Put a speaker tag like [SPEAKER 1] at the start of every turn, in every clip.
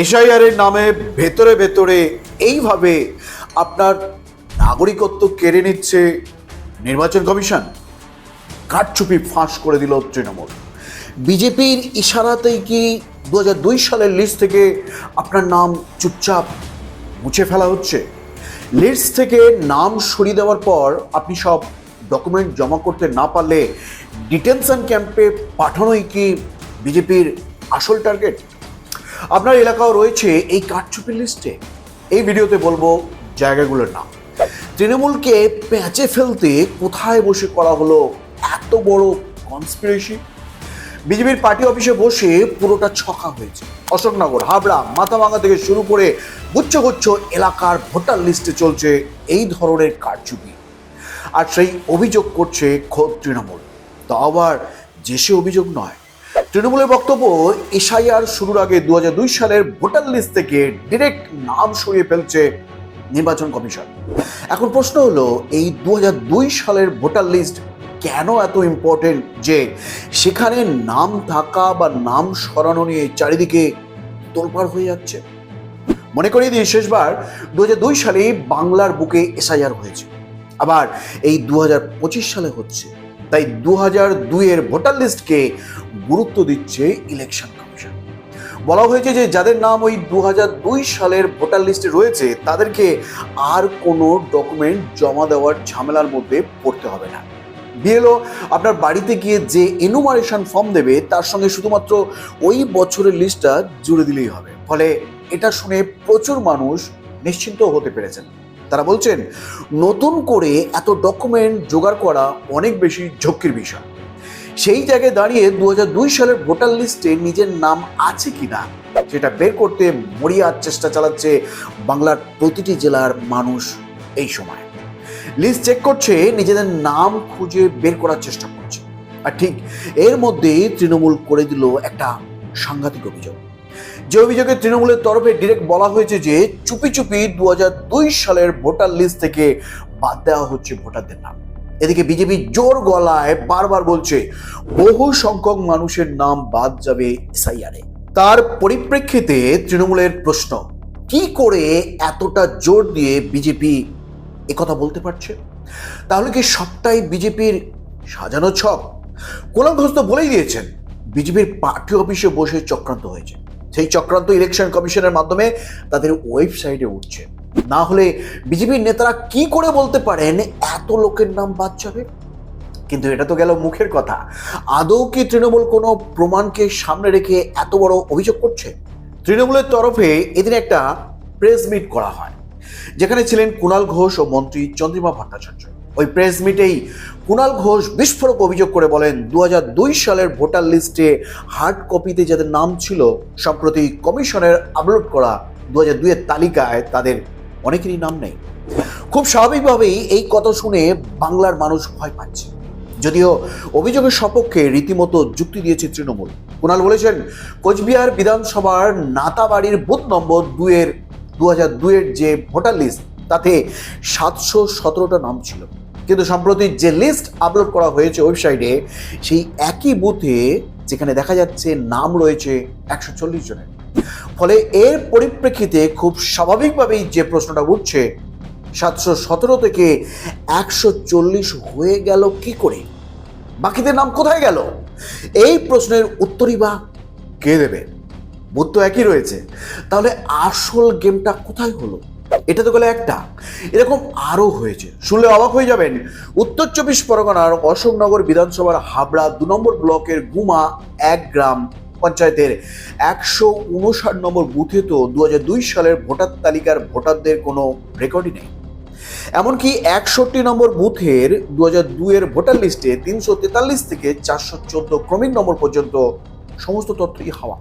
[SPEAKER 1] SIR এর নামে ভেতরে ভেতরে এইভাবে আপনার নাগরিকত্ব কেড়ে নিচ্ছে নির্বাচন কমিশন। কারচুপি ফাঁস করে দিল তৃণমূল। বিজেপির ইশারাতেই কি দু দুই সালের লিস্ট থেকে আপনার নাম চুপচাপ মুছে ফেলা হচ্ছে? লিস্ট থেকে নাম সরিয়ে দেওয়ার পর আপনি সব ডকুমেন্ট জমা করতে না পারলে ডিটেনশন ক্যাম্পে পাঠানোই কি বিজেপির আসল টার্গেট আপনার এলাকাও রয়েছে এই কারচুপির লিস্টে এই ভিডিওতে বলব জায়গাগুলোর নাম। তৃণমূলকে প্যাঁচে ফেলতে কোথায় বসে করা হলো এত বড় কনস্পিরেসি বিজেপির পার্টি অফিসে বসে পুরোটা ছকা হয়েছে। অশোকনগর, হাবড়া মাথাভাঙা থেকে শুরু করে গুচ্ছ গুচ্ছ এলাকার ভোটার লিস্টে চলছে এই ধরনের কারচুপি আর সেই অভিযোগ করছে খোদ তৃণমূল। তা আবার যে সে অভিযোগ নয় তৃণমূলের বক্তব্য, এসআইআর শুরুর আগে দুহাজার দুই সালের ভোটার লিস্ট থেকে ডিরেক্ট নাম সরিয়ে ফেলছে নির্বাচন কমিশন। এখন প্রশ্ন হলো, এই দুহাজার দুই সালের ভোটার লিস্ট কেন এত ইম্পর্টেন্ট যে সেখানে নাম থাকা বা নাম সরানো নিয়ে চারিদিকে তোলপাড় হয়ে যাচ্ছে? মনে করিয়ে দিই, শেষবার দু হাজার দুই সালে বাংলার বুকে এসআইআর হয়েছে। আবার এই দু হাজার পঁচিশ সালে হচ্ছে। তাই দু হাজার দুইয়ের ভোটার লিস্টকে গুরুত্ব দিচ্ছে ইলেকশন কমিশন। বলা হয়েছে যে যাদের নাম ওই দু দুই সালের ভোটার লিস্টে রয়েছে, তাদেরকে আর কোনো ডকুমেন্ট জমা দেওয়ার ঝামেলার মধ্যে পড়তে হবে না। বিএলও, আপনার বাড়িতে গিয়ে যে এনুমারেশন ফর্ম দেবে, তার সঙ্গে শুধুমাত্র ওই বছরের লিস্টটা জুড়ে দিলেই হবে। ফলে এটা শুনে প্রচুর মানুষ নিশ্চিন্ত হতে পেরেছেন। তারা বলছেন, নতুন করে এত ডকুমেন্ট জোগাড় করা অনেক বেশি ঝক্কির বিষয়। সেই জায়গায় দাঁড়িয়ে দু হাজার দুই সালের ভোটার লিস্টে নিজের নাম আছে কিনা, সেটা বের করতে মরিয়ার চেষ্টা চালাচ্ছে বাংলার প্রতিটি জেলার মানুষ এই সময়। লিস্ট চেক করছে, নিজেদের নাম খুঁজে বের করার চেষ্টা করছে। আর ঠিক এর মধ্যে তৃণমূল করে দিল একটা সাংঘাতিক অভিযোগ। যে অভিযোগে তৃণমূলের তরফে ডিরেক্ট বলা হয়েছে যে চুপি চুপি দু হাজার দুই সালের ভোটার লিস্ট থেকে বাদ দেওয়া হচ্ছে ভোটারদের নাম। এদিকে বিজেপি জোর গলায় বারবার বলছে, বহু সংখ্যক মানুষের নাম বাদ যাবে এসআইআরে তার পরিপ্রেক্ষিতে তৃণমূলের প্রশ্ন, কি করে এতটা জোর দিয়ে বিজেপি একথা বলতে পারছে? তাহলে কি সবটাই বিজেপির সাজানো ছক? কোলাম তো বলেই দিয়েছেন, বিজেপির পার্টি অফিসে বসে চক্রান্ত হয়েছে। সেই চক্রান্ত ইলেকশন কমিশনের মাধ্যমে তাদের ওয়েবসাইটে উঠছে। না হলে বিজেপির নেতারা কি করে বলতে পারেন? এত লোকের নাম বাদ যাবে? কিন্তু এটা তো গেল মুখের কথা। আদৌ কি তৃণমূল কোনো প্রমাণকে সামনে রেখে এত বড় অভিযোগ করছে? তৃণমূলের তরফে এদিন একটা প্রেস মিট করা হয়, যেখানে ছিলেন কুণাল ঘোষ ও মন্ত্রী চন্দ্রিমা ভট্টাচার্য। ওই প্রেস মিটেই কুণাল ঘোষ বিস্ফোরক অভিযোগ করে বলেন দু হাজার দুই সালের ভোটার লিস্টে হার্ড কপিতে যাদের নাম ছিল, সম্প্রতি কমিশনের আপলোড করা দু হাজার দুইয়ের তালিকায় তাদের অনেকেরই নাম নেই। খুব স্বাভাবিকভাবেই এই কথা শুনে বাংলার মানুষ ভয় পাচ্ছে। যদিও অভিযোগের সপক্ষে রীতিমতো যুক্তি দিয়েছে তৃণমূল। কুণাল বলেছেন, কোচবিহার বিধানসভার নাতাবাড়ির বুথ নম্বর দুয়ের দু হাজার দুয়ের যে ভোটার লিস্ট তাতে সাতশো সতেরোটা নাম ছিল। কিন্তু সম্প্রতি যে লিস্ট আপলোড করা হয়েছে ওয়েবসাইটে সেই একই বুথে যেখানে দেখা যাচ্ছে নাম রয়েছে একশো চল্লিশ জনের। ফলে এর পরিপ্রেক্ষিতে খুব স্বাভাবিকভাবেই যে প্রশ্নটা উঠছে, সাতশো সতেরো থেকে একশো চল্লিশ হয়ে গেল কি করে? বাকিদের নাম কোথায় গেল? এই প্রশ্নের উত্তরই বা কে দেবে? বুথ তো একই রয়েছে। তাহলে আসল গেমটা কোথায় হলো? এটা তো গেলে একটা। এরকম আরও হয়েছে। শুনলে অবাক হয়ে যাবেন। উত্তর চব্বিশ পরগনার অশোকনগর বিধানসভার হাবড়া দু নম্বর ব্লকের গুমা এক গ্রাম পঞ্চায়েতের একশো উনষাট নম্বর বুথে তো দু হাজার দুই সালের ভোটার তালিকার ভোটারদের কোনো রেকর্ডই নেই। এমনকি একষট্টি নম্বর বুথের দু হাজার দুইয়ের ভোটার লিস্টে তিনশো তেতাল্লিশ থেকে চারশো চোদ্দ ক্রমিক নম্বর পর্যন্ত সমস্ত তথ্যই হাওয়া।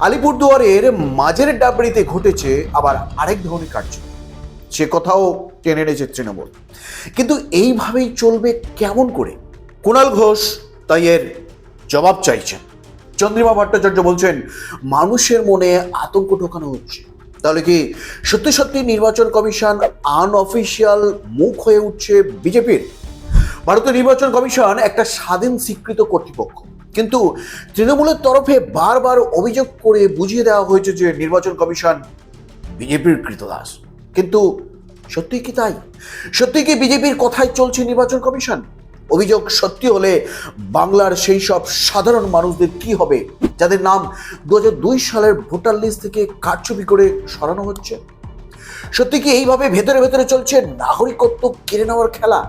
[SPEAKER 1] আলিপুরদুয়ারের মাঝের ডাবড়িতে ঘটেছে আবার আরেক ধরনের কার্য। সে কথাও টেনে এনেছে তৃণমূল। কিন্তু এইভাবেই চলবে কেমন করে? কুণাল ঘোষ তাই এর জবাব চাইছেন। চন্দ্রিমা ভট্টাচার্য বলছেন, মানুষের মনে আতঙ্ক ঢোকানো হচ্ছে। তাহলে কি সত্যি সত্যি নির্বাচন কমিশন আনঅফিসিয়াল মুখ হয়ে উঠছে বিজেপির? ভারতের নির্বাচন কমিশন একটা স্বাধীন স্বীকৃত কর্তৃপক্ষ। কিন্তু তৃণমূলের তরফে বারবার অভিযোগ করে বুঝিয়ে দেওয়া হয়েছে যে নির্বাচন কমিশন বিজেপির কৃতদাস। কিন্তু সত্যি কি তাই? সত্যি কি বিজেপির কথাই চলছে নির্বাচন কমিশন? অভিযোগ সত্যি হলে বাংলার সেই সব সাধারণ মানুষদের কি হবে? যাদের নাম দু দুই সালের ভোটার লিস্ট থেকে কারচুপি করে সরানো হচ্ছে? সত্যি কি এইভাবে ভেতরে ভেতরে চলছে নাগরিকত্ব কেড়ে নেওয়ার খেলা?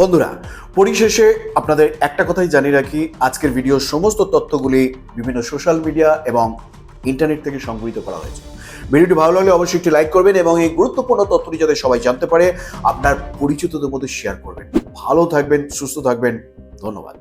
[SPEAKER 1] বন্ধুরা, পরিশেষে আপনাদের একটা কথাই জানিয়ে রাখি। আজকের ভিডিওর সমস্ত তথ্যগুলি বিভিন্ন সোশ্যাল মিডিয়া এবং ইন্টারনেট থেকে সংগৃহীত করা হয়েছে। ভিডিওটি ভালো লাগলে অবশ্যই একটি লাইক করবেন এবং এই গুরুত্বপূর্ণ তথ্যটি যাতে সবাই জানতে পারে, আপনার পরিচিতদের মধ্যে শেয়ার করবেন। ভালো থাকবেন, সুস্থ থাকবেন। ধন্যবাদ।